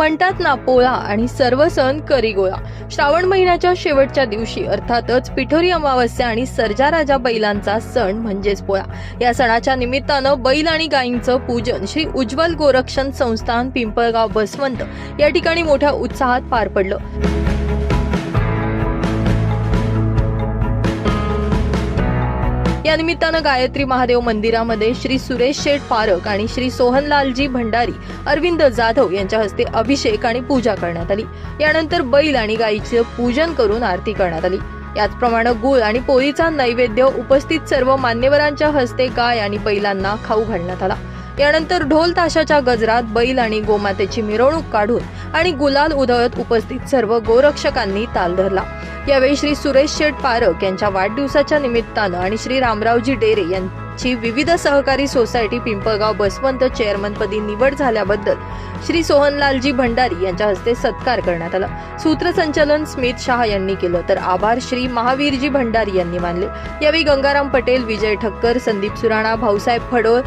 म्हणतात ना पोळा आणि सर्व सण करी गोळा श्रावण महिन्याच्या शेवटच्या दिवशी अर्थातच पिठोरी अमावस्या आणि सर्जा राजा बैलांचा सण म्हणजेच पोळा. या सणाच्या निमित्तानं बैल आणि गायींचं पूजन श्री उज्ज्वल गोरक्षण संस्थान पिंपळगाव बसवंत या ठिकाणी मोठ्या उत्साहात पार पडलं. या निमित्तानं गायत्री महादेव मंदिरामध्ये श्री सुरेश शेठ पारक आणि श्री सोहनलालजी भंडारी अरविंद जाधव यांच्या हस्ते अभिषेक आणि पूजा करण्यात आली. यानंतर बैल आणि गायीचं पूजन करून आरती करण्यात आली. याचप्रमाणे गुळ आणि पोळीचा नैवेद्य उपस्थित सर्व मान्यवरांच्या हस्ते गाय आणि बैलांना खाऊ घालण्यात आला. यानंतर ढोल ताशाच्या गजरात बैल आणि गोमातेची मिरवणूक काढून आणि गुलाल उधळत उपस्थित सर्व गोरक्षकांनी ताल धरला. यावेळी श्री सुरेश शेठ पारक यांच्या वाढदिवसाच्या निमित्तानं आणि श्री रामरावजी डेरे यांची विविध सहकारी सोसायटी पिंपळगाव बसवंत चेअरमनपदी निवड झाल्याबद्दल श्री सोहनलालजी भंडारी यांच्या हस्ते सत्कार करण्यात आला. सूत्रसंचालन स्मित शहा यांनी केलं तर आभार श्री महावीरजी भंडारी यांनी मानले. यावेळी गंगाराम पटेल विजय ठक्कर संदीप सुराणा भाऊसाहेब फडोळ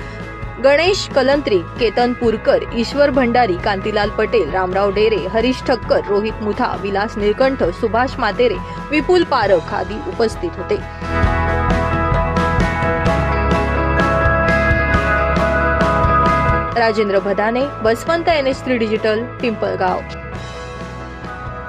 गणेश कलंत्री केतन पुरकर ईश्वर भंडारी कांतीलाल पटेल रामराव डेरे हरीश ठक्कर रोहित मुथा विलास निळकंठ सुभाष मातेरे विपुल पारख आदी उपस्थित होते. Rajendra Bhadane Baswant N H three digital Pimpalgaon.